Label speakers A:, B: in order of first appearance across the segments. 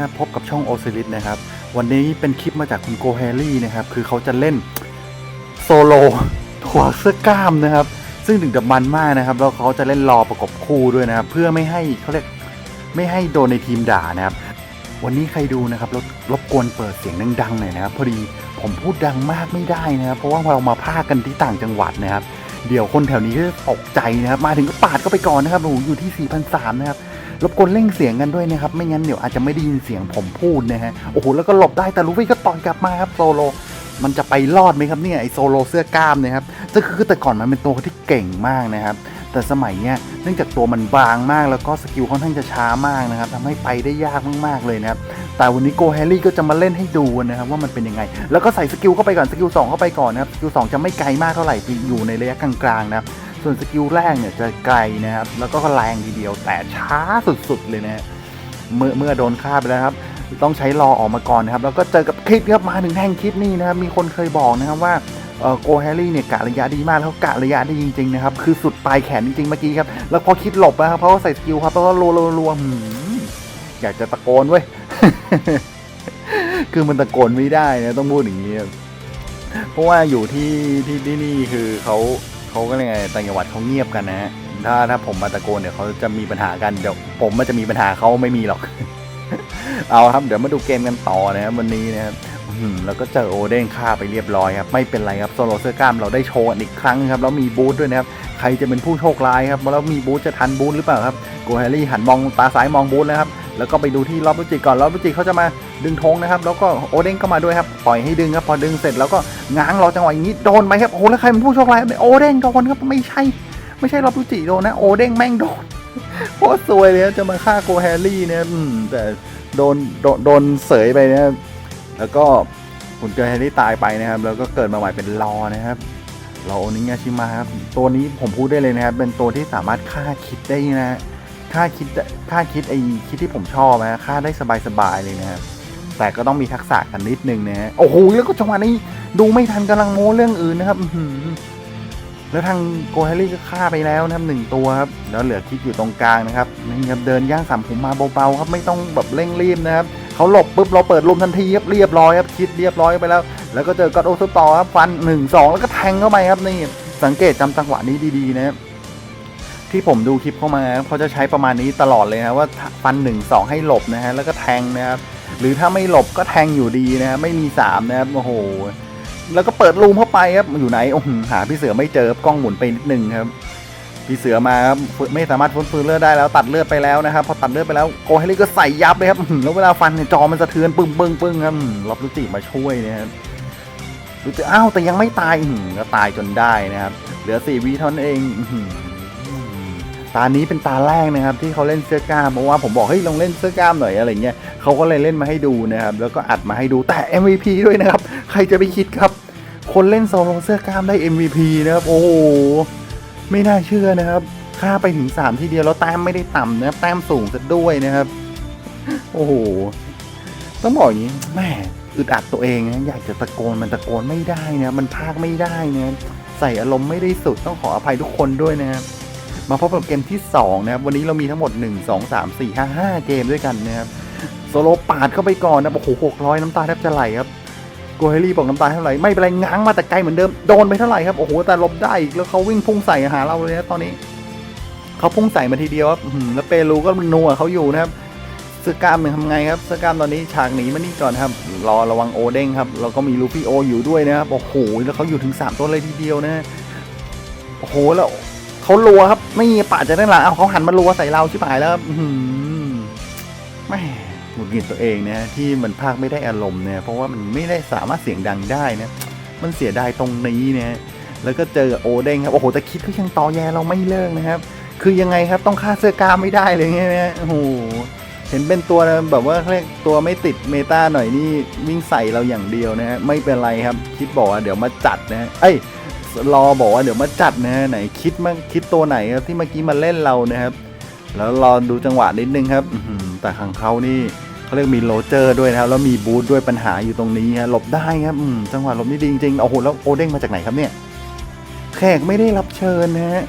A: คนะครับพบกับช่องโอซิลิสนะครับ วันนี้เป็นคลิปมาจากคุณโกแฮรี่นะครับ คือเขาจะเล่นโซโลถั่วเสื้อกล้ามนะครับ ซึ่งถึงกับมันมากนะครับ แล้วเขาจะเล่นรอประกบคู่ด้วยนะครับ เพื่อไม่ให้เขาเรียกไม่ให้โดนในทีมด่านะครับ วันนี้ใครดูนะครับรบรบกวนเปิดเสียงดังๆหน่อยนะครับ พอดีผมพูดดังมากไม่ได้นะครับ เพราะว่าเรามาพากกันที่ต่างจังหวัดนะครับ เดี๋ยวคนแถวนี้ก็จะตกใจนะครับ มาถึงก็ปาดก็ไปก่อนนะครับโอ้โหอยู่ที่4,003นะครับ รบกวนเร่งเสียงกันด้วยนะครับไม่งั้นเดี๋ยวอาจจะไม่ได้ยินเสียงผมพูดนะฮะโอ้โหแล้วก็หลบได้แต่ลูฟี่ก็ต่อยกลับมาครับโซโลมันจะไปรอดไหมครับเนี่ยไอโซโลเสื้อกล้ามเนะครับก็คือแต่ก่อนมันเป็นตัวที่เก่งมากนะครับ แต่สมัยเนี้ยเนื่องจากตัวมันบางมากแล้วก็สกิลค่อนข้างจะช้ามากนะครับทำให้ไปได้ยากมากๆเลยนะครับแต่วันนี้โกแฮร์รี่ก็จะมาเล่นให้ดูนะครับว่ามันเป็นยังไง แล้วก็ใส่สกิลเข้าไปก่อนสกิลสองเข้าไปก่อนนะครับสกิลสองจะไม่ไกลมากเท่าไหร่อยู่ในระยะกลางๆนะครับ ส่วนสกิลแรกเนี่ยจะไกลนะครับ แล้วก็แรงทีเดียวแต่ช้าสุดๆเลยนะเมื่อเมื่อโดนฆ่าไปแล้วครับ ต้องใช้รอออกมาก่อนนะครับ แล้วก็เจอกับคลิปครับมาถึงแท่งคลิปนี่นะครับ มีคนเคยบอกนะครับว่าโกแฮร์รี่เนี่ยกะระยะดีมากแล้วกะระยะได้จริงๆนะครับ คือสุดปลายแขนจริงๆเมื่อกี้ครับ แล้วพอคิดหลบนะครับเพราะว่าใส่สกิลครับแล้วก็รัวรัวๆอยากจะตะโกนเว้ยคือมันตะโกนไม่ได้นะต้องพูดอย่างนี้เพราะว่าอยู่ที่ที่ที่นี่คือเขา เขาก็ยังไงต่างจังหวัดเขาเงียบกันนะฮะถ้าถ้าผมมาตะโกนเดี๋ยวเขาจะมีปัญหากันเดี๋ยวผมมันจะมีปัญหาเขาไม่มีหรอก เอาครับเดี๋ยวมาดูเกมกันต่อนะครับวันนี้นะครับแล้วก็เจอโอเด้งฆ่าไปเรียบร้อยครับไม่เป็นไรครับโซโลเซอร์กล้ามเราได้โชว์อีกครั้งครับแล้วมีบูธด้วยนะครับใครจะเป็นผู้โชคร้ายครับแล้วมีบูธจะทันบูธหรือเปล่าครับโกแฮร์รี่หันมองตาซ้ายมองบูธแล้วครับ แล้วก็ไปดูที่รอบรุจิก่อนรอบรุจิเขาจะมาดึงธงนะครับแล้วก็โอเด้งก็มาด้วยครับปล่อยให้ดึงครับพอดึงเสร็จแล้วก็ง้างรอจังหวะอย่างนี้โดนไหมครับโอ้โหแล้วใครเป็นผู้โชคร้ายโอเด้งโดนครับไม่ใช่ ไม่ใช่รอบรุจิโดนนะโอเด้งแม่งโดนโคตรซวยเลยจะมาฆ่าโกแฮร์รี่เนี่ยแต่โดนโดนโดนเสยไปนะครับแล้วก็คุณโกแฮร์รี่ตายไปนะครับ แล้วก็เกิดมาใหม่เป็นรอนะครับราโอนิงาชิมะครับตัวนี้ผมพูดได้เลยนะครับ เป็นตัวที่สามารถฆ่าคิดได้นะ ฆ่าคิดฆ่าคิดไอคิดที่ผมชอบนะฆ่าได้สบายๆเลยนะครับแต่ก็ต้องมีทักษะกันนิดนึงนะฮะโอ้โหแล้วก็จังหวะนี้ดูไม่ทันกำลังโม้เรื่องอื่นนะครับแล้วทางโกแฮร์รี่ก็ฆ่าไปแล้วนะครับหนึ่งตัวครับแล้วเหลือคิดอยู่ตรงกลางนะครับนี่ครับเดินย่างสามผมมาเบาๆครับไม่ต้องแบบเร่งรีบนะครับเขาหลบปุ๊บเราเปิดลมทันทีครับเรียบร้อยครับคิดเรียบร้อยไปแล้ว แล้วก็เจอกอดโอสต่อครับฟันหนึ่งสองแล้วก็แทงเข้าไปครับนี่สังเกตจำจังหวะนี้ดีๆนะครับ ที่ผมดูคลิปเข้ามาครับเขาจะใช้ประมาณนี้ตลอดเลยนะว่าฟันหนึ่งสองให้หลบนะฮะแล้วก็แทงนะครับหรือถ้าไม่หลบก็แทงอยู่ดีนะไม่มีสามนะครับโอ้โหแล้วก็เปิดรูมเข้าไปครับอยู่ไหนโอ้โหหาพี่เสือไม่เจอกล้องหมุนไปนิดนึงครับพี่เสือมาครับไม่สามารถฟื้นฟูเลือดได้แล้วตัดเลือดไปแล้วนะครับพอตัดเลือดไปแล้วโกเฮลิก็ใส่ยับเลยครับแล้วเวลาฟันเนี่ยจอมันสะเทือนปึ้งปึ้งปึ้งครับรับรุจิมาช่วยนะครับรุจิอ้าวแต่ยังไม่ตายอื้อหือก็ตายจนได้นะครับเหลือสี่วิเท่านั้นเองอ ตานี้เป็นตาแรกนะครับที่เขาเล่นเสื้อกล้ามเพราะว่าผมบอกเฮ้ยลองเล่นเสื้อกล้ามหน่อยอะไรเงี้ยเขาก็เลยเล่นมาให้ดูนะครับแล้วก็อัดมาให้ดูแต่ MVP ด้วยนะครับใครจะไปคิดครับ คนเล่นโซโลเสื้อกล้ามได้ MVP นะครับโอ้โหไม่น่าเชื่อนะครับค่าไปถึง 3 ทีเดียวแล้วแต้มไม่ได้ต่ำนะครับแต้มสูงซะด้วยนะครับ โอ้โหต้องบอกอย่างนี้แม่อึดอัดตัวเองนะอยากจะตะโกนมันตะโกนไม่ได้นะมันพากไม่ได้นะใส่อารมณ์ไม่ได้สุดต้องขออภัยทุกคนด้วยนะครับ มาพบกับเกมที่ 2 นะครับ วันนี้เรามีทั้งหมด 1 2 3 4 5 5 เกมด้วยกันนะครับโซโลปาดเข้าไปก่อนนะโอ้โห600น้ำตาแทบจะไหลครับโกเฮลี่บอกน้ำตาเท่าไหร่ไม่เป็นไรง้างมาแต่ไกลเหมือนเดิมโดนไปเท่าไหร่ครับโอ้โหแต่หลบได้อีกแล้วเขาวิ่งพุ่งใส่หาเราเลยนะตอนนี้เขาพุ่งใส่มาทีเดียวครับแล้วเปรูก็นัวเขาอยู่นะครับสกามมันทำไงครับสกามตอนนี้ฉากหนีมานี่ก่อนครับ รอระวังโอเด้งครับแล้วก็มีลูฟี่โออยู่ด้วยนะครับโอ้โหแล้วเขาอยู่ถึงสามตัวเลยทีเดียวนะโอ้โหแล้ว เขารัวครับไม่ป่าดจะได้หลังเอาเขาหันมารัวใส่เราชิบหายแล้วครับอื้อหือแม่หงุดหงิดตัวเองนะที่มันพากไม่ได้อารมณ์เนี่ยเพราะว่ามันไม่ได้สามารถเสียงดังได้นะมันเสียดายตรงนี้เนี่ยแล้วก็เจอโอเด้งครับโอ้โหแต่คิดก็ยังตอแยเราไม่เลิกนะครับ คือยังไงครับต้องฆ่าเสื้อกามไม่ได้เลยไงนะโอ้โหเห็นเป็นตัวแบบว่าเรียกตัวไม่ติดเมตาหน่อยนี่วิ่งใส่เราอย่างเดียวนะฮะไม่เป็นไรครับ คิดบอกว่าเดี๋ยวมาจัดนะฮะเอ้ย รอบอกว่าเดี๋ยวมาจัดนะฮะไหนคิดมั่งคิดตัวไหนครับที่เมื่อกี้มาเล่นเรานะครับ แล้วรอดูจังหวะนิดนึงครับแต่ของเขานี่เขาเรียกมีโรเจอร์ด้วยนะครับแล้วมีบูธด้วยปัญหาอยู่ตรงนี้ฮะหลบได้ครับจังหวะหลบนี่ดีจริงๆโอ้โหแล้วโอเด้งมาจากไหนครับเนี่ยแขกไม่ได้รับเชิญนะฮะ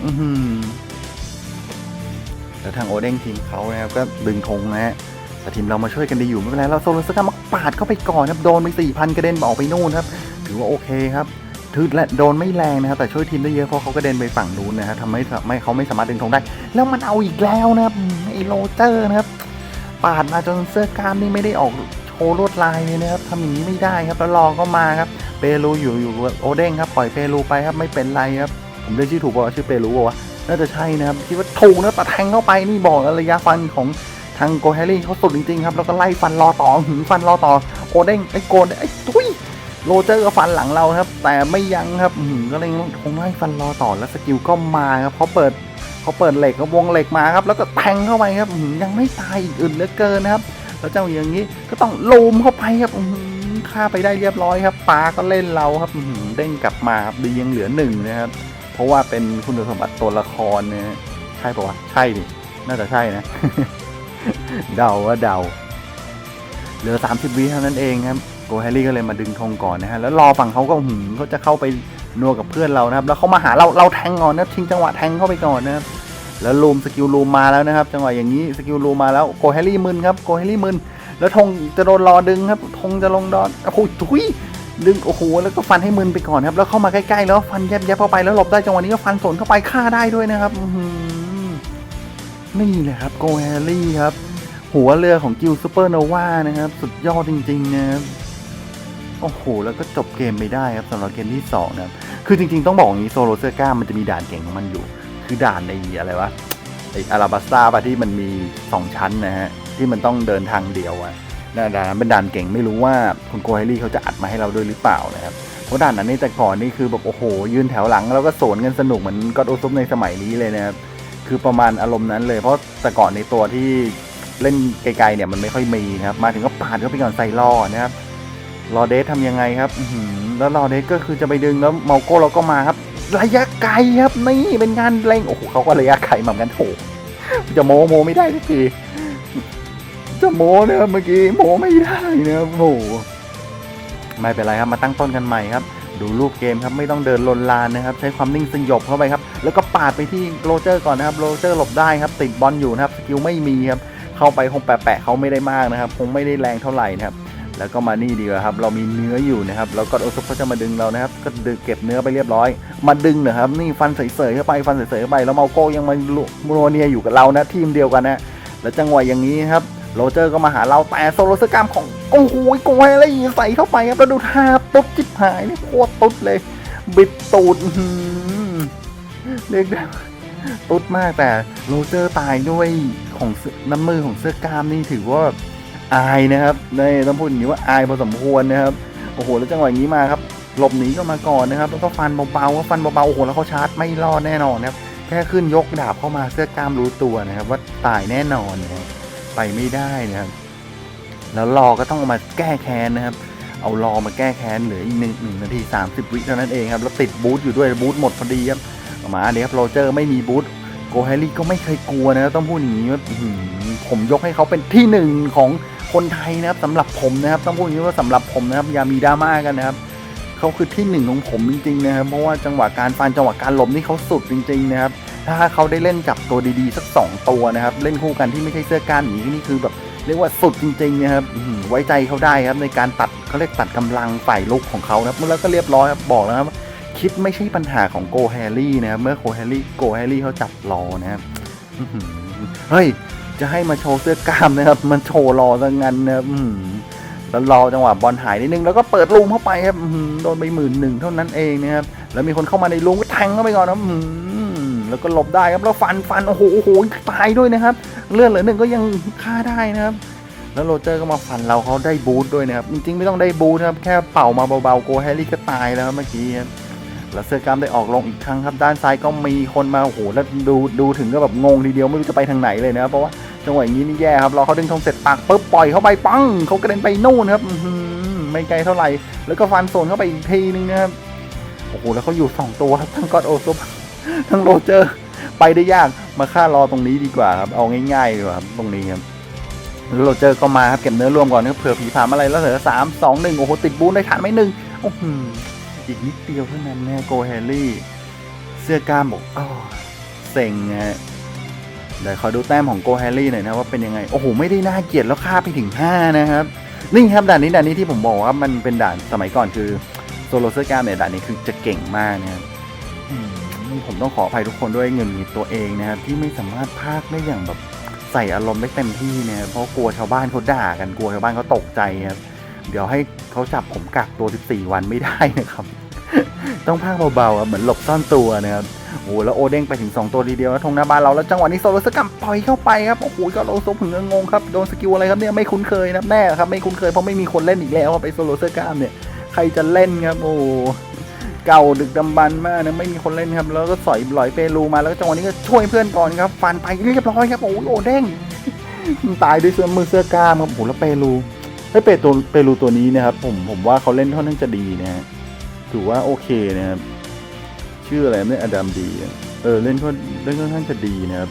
A: แล้วทางโอเด้งทีมเขานะครับก็ดึงธงนะฮะแต่ทีมเรามาช่วยกันดีอยู่ไม่เป็นไรเราโซลสกามาปาดเข้าไปก่อนครับโดนไปสี่พันกระเด็นออกไปนู่นครับ ถือว่าโอเคครับ ถือและโดนไม่แรงนะครับแต่ช่วยทีมได้เยอะเพราะเขากระเด็นไปฝั่งนู้นนะครับทำให้ไม่เขาไม่สามารถดึงธงได้ แล้วมันเอาอีกแล้วนะครับไอโรเจอร์นะครับปาดมาจนเสื้อกล้ามนี่ไม่ได้ออกโชว์ลวดลายเลยนะครับทำอย่างนี้ไม่ได้ครับแล้วรอก็มาครับเปรูอยู่อยู่โอเด้งครับปล่อยเปรูไปครับไม่เป็นไรครับผมเรียกชื่อถูกป่าวะชื่อเปรูป่าวะน่าจะใช่นะครับคิดว่าถูกนะแต่แทงเข้าไปนี่บอกระยะฟันของทางโกเฮลี่เขาสุดจริงๆครับแล้วก็ไล่ฟันรอต่อหึงฟันรอต่อโอเด้งไอ้โกนไอ้ทุย โรเจอร์ก็ฟันหลังเราครับ แต่ไม่ยั้งครับอื้อหือก็เลยคงไล่ฟันรอต่อแล้วสกิลก็มาครับเขาเปิดเขาเปิดเหล็กเขาวงเหล็กมาครับ แล้วก็แทงเข้าไปครับหือยังไม่ตายอีกอื่นเหลือเกินนะครับแล้วเจ้าอย่างนี้ก็ต้องลูมเข้าไปครับอื้อหือฆ่าไปได้เรียบร้อยครับปลาก็เล่นเราครับหือเด้งกลับมาครับดียังเหลือหนึ่งนะครับ เพราะว่าเป็นคุณสมบัติตัวละครนะฮะใช่ปะวะใช่ดิน่าจะใช่นะ เดาว่าเดา เหลือ 30 วิเท่านั้นเองครับ กแฮร์รี่ก็เลยมาดึงธงก่อนนะฮะแล้วรอฝั่งเขาก็หืมเขาจะเข้าไปนัวกับเพื่อนเรานะครับ แล้วเขามาหาเราเราแทงก่อนนะทิ้งจังหวะแทงเข้าไปก่อนนะครับแล้วลูมสกิลลูมมาแล้วนะครับ จังหวะอย่างนี้สกิลลูมมาแล้วโกแฮร์รี่มึนครับโกแฮร์รี่มึนแล้วธงจะโดนรอดึงครับธงจะลงดอนโอ้โหทุยดึงโอ้โหแล้วก็ฟันให้มึนไปก่อนครับ แล้วเข้ามาใกล้ๆแล้วฟันแยบๆเข้าไปแล้วหลบได้จังหวะนี้ก็ฟันสวนเข้าไปฆ่าได้ด้วยนะครับนี่แหละครับโกแฮร์รี่ครับ หัวเรือของกิลซูเปอร์โนวานะครับ สุดยอดจริงๆนะครับ โอ้โห แล้วก็จบเกมไปได้ครับสำหรับเกมที่สองนะครับ คือจริงๆต้องบอกอย่างนี้โซโลเซอร์ก้ามันจะมีด่านเก่งของมันอยู่ คือด่านในอะไรวะไออาราบัสตาปะที่มันมี 2 ชั้นนะฮะ ที่มันต้องเดินทางเดียวอะนะด่านนั้นเป็นด่านเก่งไม่รู้ว่าคุณโกไฮรี่เขาจะอัดมาให้เราด้วยหรือเปล่านะครับเพราะด่านนั้นนี่แต่ก่อนนี่คือแบบโอ้โห ยืนแถวหลัง แล้วก็สวนกันสนุกเหมือนก็อดโอซุปในสมัยนี้เลยนะครับคือประมาณอารมณ์นั้นเลย เพราะแต่ก่อนในตัวที่เล่นไกลๆเนี่ยมันไม่ค่อยมีนะครับมาถึงก็ปาดเข้าไปก่อนใส่ล่อนะครับ รอเดสทำยังไงครับแล้วรอเดสก็คือจะไปดึงแล้วเมาโก้เราก็มาครับ ระยะไกลครับนี่เป็นงานเล่งโอ้โหเขาก็ระยะไกลเหมือนกันโถจะโมโมไม่ได้สักทีจะโมนะครับเมื่อกี้โมไม่ได้นะครับโอ้โหไม่เป็นไรครับมาตั้งต้นกันใหม่ครับ ดูรูปเกมครับไม่ต้องเดินลนลานนะครับ ใช้ความนิ่งสยบเข้าไปครับ แล้วก็ปาดไปที่โรเจอร์ก่อนนะครับโรเจอร์หลบได้ครับ ติดบอลอยู่นะครับสกิลไม่มีครับ เข้าไปคงแปะๆเขาไม่ได้มากนะครับ คงไม่ได้แรงเท่าไหร่นะครับ แล้วก็มานี่ดีกว่าครับ เรามีเนื้ออยู่นะครับ แล้วก็โอซุปเขาจะมาดึงเรานะครับ ก็ดึงเก็บเนื้อไปเรียบร้อย มาดึงนะครับ นี่ฟันเสยๆเข้าไป ฟันเสยๆเข้าไป แล้วเมาโก้ยังมาโมโนเนียอยู่กับเรานะ ทีมเดียวกันนะ แล้วจังหวะอย่างนี้ครับ โรเจอร์ก็มาหาเรา แต่โซโลสกรรมของโอ้โหโกยอะไรใส่เข้าไปครับ แล้วดูท่าตุ๊บจิบหายนี่โคตรตุ๊ดเลย บิดตูดเรียกได้ตุ๊ดมากแต่โรเจอร์ตายด้วยของน้ำมือของเสื้อกล้ามนี่ถือว่า อายนะครับในต้องพูดอย่างนี้ว่าอายพอสมควรนะครับ โอ้โห แล้วจังหวะอย่างนี้มาครับ หลบหนีก็มาก่อนนะครับ แล้วก็ฟันเบาๆก็ฟันเบาๆ โอ้โห แล้วเขาชาร์จไม่รอดแน่นอนนะครับ แค่ขึ้นยกดาบเข้ามาเสื้อกล้ามรู้ตัวนะครับ ว่าตายแน่นอนนะครับ ไปไม่ได้นะครับ แล้วรอก็ต้องมาแก้แค้นนะครับ เอารอมาแก้แค้นเหลืออีกหนึ่งหนึ่งนาทีสามสิบวิเท่านั้นเองครับ แล้วติดบูทอยู่ด้วยบูทหมดพอดีครับ มาเดี๋ยวครับโรเจอร์ไม่มีบูทโกแฮร์รี่ก็ไม่เคยกลัวนะต้องพูดอย่างนี้ว่าผมยกให้เขาเป็นที่หนึ่งของ คนไทยนะครับสำหรับผมนะครับต้องพูดอย่างนี้ว่าสำหรับผมนะครับอย่ามีดราม่ากันนะครับเขาคือที่หนึ่งของผมจริงๆนะครับเพราะว่าจังหวะการฟันจังหวะการหลบนี่เขาสุดจริง ๆนะครับ ถ้าเขาได้เล่นจับตัวดีๆสักสองตัวนะครับ เล่นคู่กันที่ไม่ใช่เสื้อกามอย่างนี้นี่คือแบบเรียกว่าสุดจริงๆนะครับไว้ใจเขาได้ครับในการตัดเขาเรียกตัดกำลังฝ่ายลุกของเขานะครับแล้วก็เรียบร้อยครับบอกแล้วครับคิดไม่ใช่ปัญหาของโกแฮร์รี่นะครับเมื่อโกแฮร์รี่โกแฮร์รี่เขาจับรอนะครับเฮ้ย จะให้มาโชว์เสื้อกล้ามนะครับ มันโชว์รอซะงั้นนะครับอื้อหือแล้วรอจังหวะบอลหายนิดนึงแล้วก็เปิดลูมเข้าไปครับโดนไปหมื่นหนึ่งเท่านั้นเองนะครับแล้วมีคนเข้ามาในลูมก็แทงเข้าไปก่อนนะแล้วก็หลบได้ครับแล้วฟันฟันโอ้โหโอ้โหตายด้วยนะครับ เลือดเหลือหนึ่งก็ยังฆ่าได้นะครับ แล้วโรเจอร์ก็มาฟันเราเขาได้บูทด้วยนะครับจริงๆไม่ต้องได้บูทนะครับแค่เป่ามาเบาๆโกแฮร์รี่ก็ตายแล้วเมื่อกี้แล้วเสื้อกล้ามได้ออกลงอีกครั้งครับ ด้านซ้ายก็มีคนมาโอ้โหแล้วดูดูถึงก็แบบงงทีเดียวไม่รู้จะไปทางไหนเลยนะครับเพราะว่า จังหวะอย่างนี้นี่แย่ครับรอเขาดึงธงเสร็จปักปุ๊บปล่อยเข้าไปปังเขากระเด็นไปนู่นครับอืไม่ไกลเท่าไหร่ แล้วก็ฟันโซนเข้าไปอีกทีนึงนะครับโอ้โหแล้วเขาอยู่สองตัวครับทั้งกอดโอซุปทั้งโรเจอร์ไปได้ยากมาฆ่ารอตรงนี้ดีกว่าครับเอาง่ายๆดีกว่าครับตรงนี้ครับแล้วโรเจอร์ก็มาครับเก็บเนื้อรวมก่อนนะเผื่อผีผามอะไรแล้วเหลือสามสองหนึ่งโอ้โหติดบูนได้ทันไหมหนึ่งโอ้โหอีกนิดเดียวเท่านั้นนะโกแฮร์รี่ เสื้อกล้ามบอกอ้อเซ็งนะฮะ เดี๋ยวขอดูแต้มของโกแฮร์รี่หน่อยนะว่าเป็นยังไง โอ้โห ไม่ได้น่าเกลียดแล้วค่าไปถึง 5 นะครับ นี่ครับด่านนี้ด่านนี้ที่ผมบอกว่ามันเป็นด่านสมัยก่อนคือโซโลเซอร์การเนี่ยด่านนี้คือจะเก่งมากนะครับผมต้องขออภัยทุกคนด้วยเงินตัวเองนะครับที่ไม่สามารถพากได้อย่างแบบใส่อารมณ์ได้เต็มที่เนะครับเพราะกลัวชาวบ้านเขาด่ากันกลัวชาวบ้านเขาตกใจครับเดี๋ยวให้เขาจับผมกักตัว 14 วันไม่ได้นะครับ ต้องพากเบาๆเหมือนหลบซ่อนตัวนะครับ โอ้โหแล้วโอเด้งไปถึง 2 ตัวทีเดียวแล้วทงหน้าบ้านเราแล้วจังหวะนี้โซโลสกัมปล่อยเข้าไปครับโอ้โหก็โลโซผึ่งงงครับโดนสกิลอะไรครับเนี่ยไม่คุ้นเคยนะแน่ครับไม่คุ้นเคยเพราะไม่มีคนเล่นอีกแล้วไปโซโลเซอร์กามเนี่ยใครจะเล่นครับโอ้โหเก่าดึกดำบรรพ์มากนะไม่มีคนเล่นครับแล้วก็สอยลอยเปรูมาแล้วจังหวะนี้ก็ช่วยเพื่อนก่อนครับฟันไปเรียบร้อยครับโอ้โหโอเด้งตายด้วยเสื้อมือเสื้อกล้ามครับโอ้โหแล้วเปรูเฮ้ยเปตัวเปรูตัวนี้นะครับผมผมว่าเขาเล่นค่อนข้างจะดีนะฮะถือว่าโอเคนะครับ ชื่ออะไรเนี่ยอดัมดีเออเล่นก็เล่นค่อนข้างจะดีนะครับ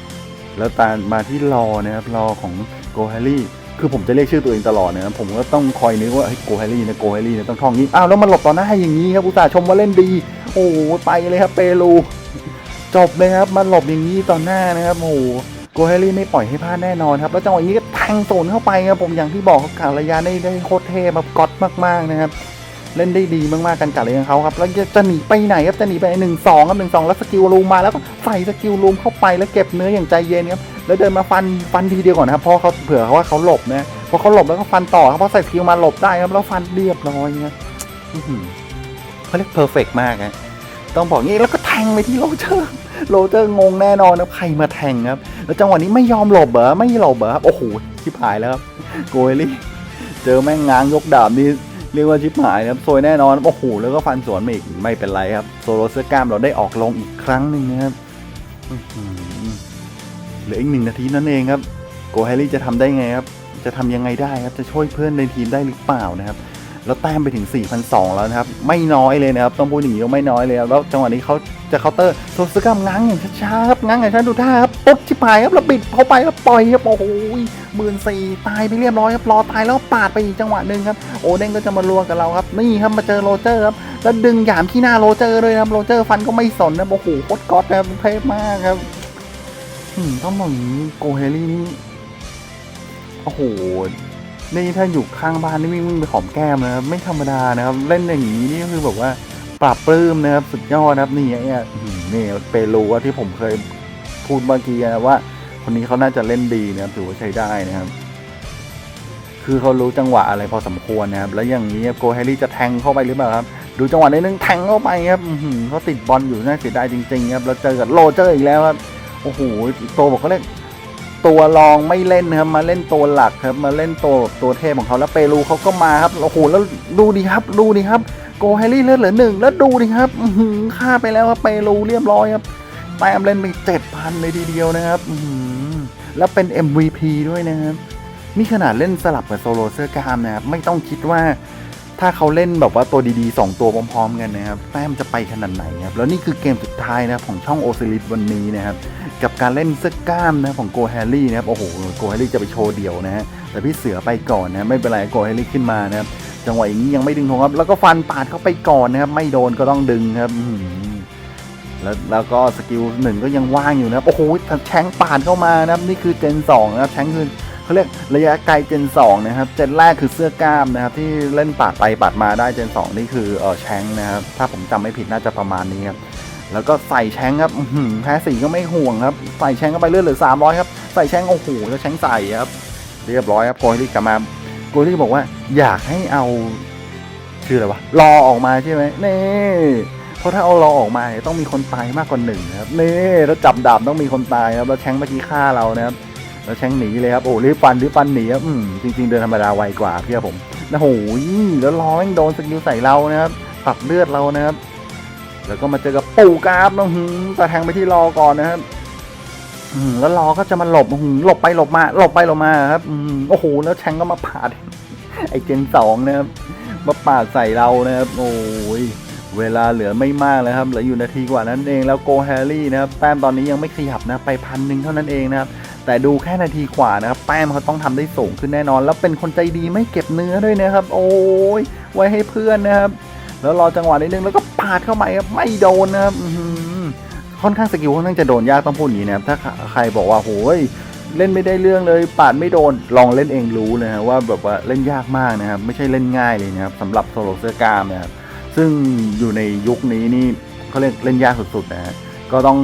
A: แล้วตามมาที่รอนะครับรอของโกฮร์รี่คือผมจะเรียกชื่อตัวเองตลอดนะครับผมก็ต้องคอยนึกว่าเฮ้ยโกฮร์รี่นะโกฮร์รี่นะต้องท่องนี้อ้าวแล้วมันหลบต่อหน้าอย่างนี้ครับอุตส่าห์ชมว่าเล่นดี โอ้ไปเลยครับเปรูจบเลยครับมันหลบอย่างนี้ต่อหน้านะครับโอ้โหโกแฮร์รี่ไม่ปล่อยให้พลาดแน่นอนครับ แล้วจังหวะนี้ก็แทงโซนเข้าไปครับผมอย่างที่บอกครับกาลยาได้ได้โคตรเทพแบบก๊อตมากๆนะครับ เล่นได้ดีมากๆกันกัดเลยของเขาครับ แล้วจะหนีไปไหนครับจะหนีไปหนึ่งสองครับหนึ่งสองแล้วสกิลลูมมาแล้วก็ใส่สกิลลูมเข้าไปแล้วเก็บเนื้ออย่างใจเย็นครับแล้วเดินมาฟันฟันทีเดียวก่อนนะครับเพราะเขาเผื่อเขาว่าเขาหลบนะพอเขาหลบแล้วก็ฟันต่อครับเพราะใส่สกิลมาหลบได้ครับแล้วฟันเรียบร้อยครับอื้อหือเขาเรียกเพอร์เฟกมากนะต้องบอกงี้แล้วก็แทงไปที่โรเจอร์โรเจอร์งงแน่นอนนะใครมาแทงครับ แล้วจังหวะนี้ไม่ยอมหลบเหรอไม่หลบเหรอครับโอ้โหชิบหายแล้วครับโกเอลี่เจอแม่งง้างยกดาบนี่ เรียกว่าชิปหายนะครับซวยแน่นอนโอ้โหแล้วก็ฟันสวนมาอีกไม่เป็นไรครับโซโลเซอร์กล้ามเราได้ออกลงอีกครั้งหนึ่งนะครับเหลืออีกหนึ่งนาทีนั่นเองครับโกแฮรี่จะทำได้ไงครับ จะทำยังไงได้ครับจะช่วยเพื่อนในทีมได้หรือเปล่านะครับ แล้วแต้มไปถึง 4,200 แล้วนะครับ ไม่น้อยเลยนะครับ ต้องพูดอย่างนี้ว่าไม่น้อยเลยแล้วจังหวะนี้เขาจะเคาน์เตอร์โซสกัมง้างอย่างช้าๆครับง้างอย่างช้าดูท่าครับปุ๊บชิบหายครับแล้วปิดเข้าไปแล้วปล่อยครับโอ้โหหมื่นสี่ตายไปเรียบร้อยครับรอตายแล้วปาดไปอีกจังหวะหนึ่งครับโอเด้งก็จะมาลวงกับเราครับนี่ครับมาเจอโรเจอร์ครับแล้วดึงหยามที่หน้าโรเจอร์เลยนะครับโรเจอร์ฟันก็ไม่สนนะโอ้โหโคตรก๊อตนะครับเทพมากครับอืมต้องบอกอย่างนี้โกเฮลี่นี่โอ้โห นี่ถ้าอยู่ข้างบ้านนี่วิ่งวิ่งไปหอมแก้มนะครับไม่ธรรมดานะครับ เล่นอย่างนี้นี่คือแบบว่าปรับปลื้มนะครับสุดยอดนะครับนี่เนี่ยอื้อหือนี่เปรูที่ผมเคยพูดเมื่อกี้นะว่า คนนี้เขาน่าจะเล่นดีนะครับถือว่าใช้ได้นะครับ คือเขารู้จังหวะอะไรพอสมควรนะครับ แล้วอย่างนี้โกแฮรี่จะแทงเข้าไปหรือเปล่าครับ ดูจังหวะนี้นึงแทงเข้าไปครับเขาติดบอลอยู่น่าเสียดายจริงๆครับแล้วเจอกับโรเจอร์อีกแล้วครับโอ้โหโตบอกเขาเล่น ตัวรองไม่เล่นครับมาเล่นตัวหลักครับมาเล่นตัวตัวเทพของเขาแล้วเปรูเขาก็มาครับโอ้โหแล้วดูดิครับดูดิครับโกแฮร์รี่เลือดเหลือหนึ่งแล้วดูดิครับอื้อหือฆ่าไปแล้วครับเปรูเรียบร้อยครับแต้มเล่นไปเจ็ดพันเลยทีเดียวนะครับอื้อหือแล้วเป็น MVP ด้วยนะครับนี่ขนาดเล่นสลับกับโซโลเซอร์กามนะครับไม่ต้องคิดว่าถ้าเขาเล่นแบบว่าตัวดีๆ 2 ตัวพร้อมๆกันนะครับแต้มจะไปขนาดไหนครับแล้วนี่คือเกมสุดท้ายนะครับของช่องโอซิลิสวันนี้นะครับ กับการเล่นเสื้อกล้ามนะของโกแฮร์รี่นะครับโอ้โหโกแฮร์รี่จะไปโชว์เดี่ยวนะฮะแต่พี่เสือไปก่อนนะไม่เป็นไรโกแฮร์รี่ขึ้นมานะครับจังหวะอย่างนี้ยังไม่ดึงธงครับ แล้วก็ฟันปาดเข้าไปก่อนนะครับ ไม่โดนก็ต้องดึงครับแล้วแล้วก็สกิลหนึ่งก็ยังว่างอยู่นะครับโอ้โหแชงปาดเข้ามานะครับ นี่คือเจนสองนะครับแชงคือเขาเรียกระยะไกลเจนสองนะครับ เจนแรกคือเสื้อกล้ามนะครับ ที่เล่นปาดไปปาดมาได้เจนสองนี่คือเออแชงนะครับ ถ้าผมจำไม่ผิดน่าจะประมาณนี้ครับ แล้วก็ใส่แชงครับแพ้สีก็ไม่ห่วงครับ ใส่แชงเข้าไปเลือดเหลือสามร้อยครับ ใส่แชงโอ้โหแล้วแชงใส่ครับ เรียบร้อยครับโกลี่กลับมาโกลี่บอกว่าอยากให้เอาชื่ออะไรวะ รอออกมาใช่ไหมนี่ เพราะถ้าเอารอออกมาเนี่ยต้องมีคนตายมากกว่าหนึ่งครับ นี่แล้วจับดาบต้องมีคนตายครับ แล้วแชงเมื่อกี้ฆ่าเรานะครับ แล้วแชงหนีเลยครับ โอ้รีบฟันรีบฟันหนีครับอืมจริง ๆ เดินธรรมดาไวกว่าเพี่อผมโอ้โหแล้วรอแม่งโดนสกิลใส่เรานะครับ ตัดเลือดเรานะครับ แล้วก็มาเจอกับปู่กราฟนะหืมตะแทงไปที่รอก่อนนะครับแล้วรอก็จะมาหลบหืมหลบไปหลบมา หลบไปหลบมาครับโอ้โหแล้วแชงก็มาปาด ไอเจนสองนะครับมาปาดใส่เรานะครับ โอ้ยเวลาเหลือไม่มากแล้วครับเหลืออยู่นาทีกว่านั้นเองแล้วโกแฮร์รี่นะครับแต้มตอนนี้ยังไม่ขยับนะไปพันหนึ่งเท่านั้นเองนะครับแต่ดูแค่นาทีกว่านะครับแต้มเขาต้องทำได้สูงขึ้นแน่นอน แล้วเป็นคนใจดีไม่เก็บเนื้อด้วยนะครับ โอ้ยไว้ให้เพื่อนนะครับ แล้วรอจังหวะนิดนึงแล้วก็าดเข้าไปครับไม่โดนนะครับค่อนข้างสกิลค่อนข้างจะโดนยากต้องพูดอย่างนี้นะครับถ้าใครบอกว่าโหยเล่นไม่ได้เรื่องเลยปาดไม่โดนลองเล่นเองรู้นะฮะว่าแบบว่าเล่นยากมากนะครับ ไม่ใช่เล่นง่ายเลยนะครับสำหรับโซโลเซอร์กามนะครับซึ่งอยู่ในยุคนี้นี่เขาเล่นเล่นยากสุดๆนะฮะก็ต้อง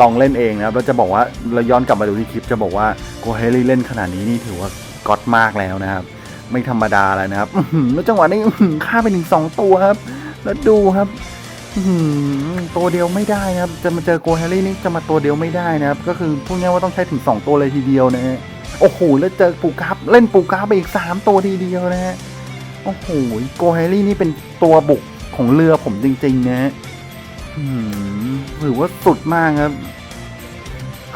A: ลองเล่นเองนะครับแล้วจะบอกว่าเราย้อนกลับมาดูที่คลิปจะบอกว่าโกเฮลี่เล่นขนาดนี้นี่ถือว่าก๊อตมากแล้วนะครับ ไม่ธรรมดาแล้วนะครับแล้วจังหวะนี้อื้อหือฆ่าไปถึงสองตัวครับ แล้วดูครับ ตัวเดียวไม่ได้นะครับ จะมาเจอโกแฮร์รี่นี่จะมาตัวเดียวไม่ได้นะครับ ก็คือพูดง่ายว่าต้องใช้ถึง 2 ตัวเลยทีเดียวนะฮะ โอ้โห แล้วเจอปูกราฟเล่นปูกราฟไปอีก 3 ตัวทีเดียวนะฮะ โอ้โห โกแฮร์รี่นี่เป็นตัวบุกของเรือผมจริงๆนะฮะหือถือว่าสุดมากครับ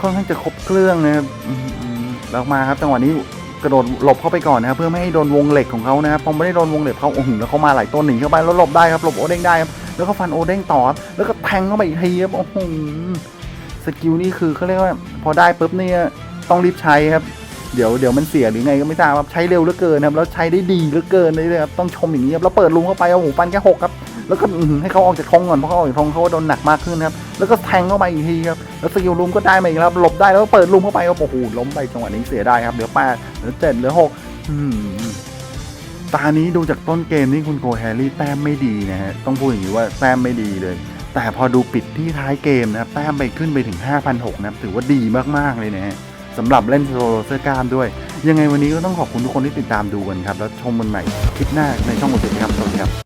A: ค่อนข้างจะครบเครื่องนะครับแล้วมาครับจังหวะนี้กระโดดหลบเข้าไปก่อนนะครับเพื่อไม่ให้โดนวงเหล็กของเขานะครับพอไม่ได้โดนวงเหล็กเขาโอ้โหแล้วเขามาหลายตัวหนีเข้าไปแล้วหลบได้ครับหลบโอเด้งได้ครับ แล้วก็ฟันโอเด้งต่อครับแล้วก็แทงเข้าไปอีกทีครับโอ้โหสกิลนี่คือเขาเรียกว่าพอได้ปุ๊บเนี่ยต้องรีบใช้ครับ เดี๋ยวเดี๋ยวมันเสียหรือไงก็ไม่ทราบครับใช้เร็วเหลือเกินครับแล้วใช้ได้ดีเหลือเกินเลยครับต้องชมอย่างนี้ครับแล้วเปิดลุงเข้าไปโอ้โหฟันแค่หกครับแล้วก็ให้เขาออกจากธงก่อนเพราะเขาออกจากธงเขาโดนหนักมากขึ้นครับแล้วก็แทงเข้าไปอีกทีครับแล้วสกิลลุมก็ได้มาอีกแล้วครับหลบได้แล้วก็เปิดลุมเข้าไปโอ้โหล้มไปจังหวะนี้เสียได้ครับเหลือแปดเหลือเจ็ดเหลือหกอืม ตานี้ดูจากต้นเกมนี่คุณโกแฮร์รี่แต้มไม่ดีนะฮะต้องพูดอย่างนี้ว่าแต้มไม่ดีเลย แต่พอดูปิดที่ท้ายเกมนะครับแต้มไปขึ้นไปถึง 5,006นะครับถือว่าดีมากๆเลยนะฮะสำหรับเล่นโซโลเซอร์กล้ามด้วย ยังไงวันนี้ก็ต้องขอบคุณทุกคนที่ติดตามดูกันครับ แล้วชมกันใหม่คลิปหน้าในช่องของเสร็จครับสวัสดีครับ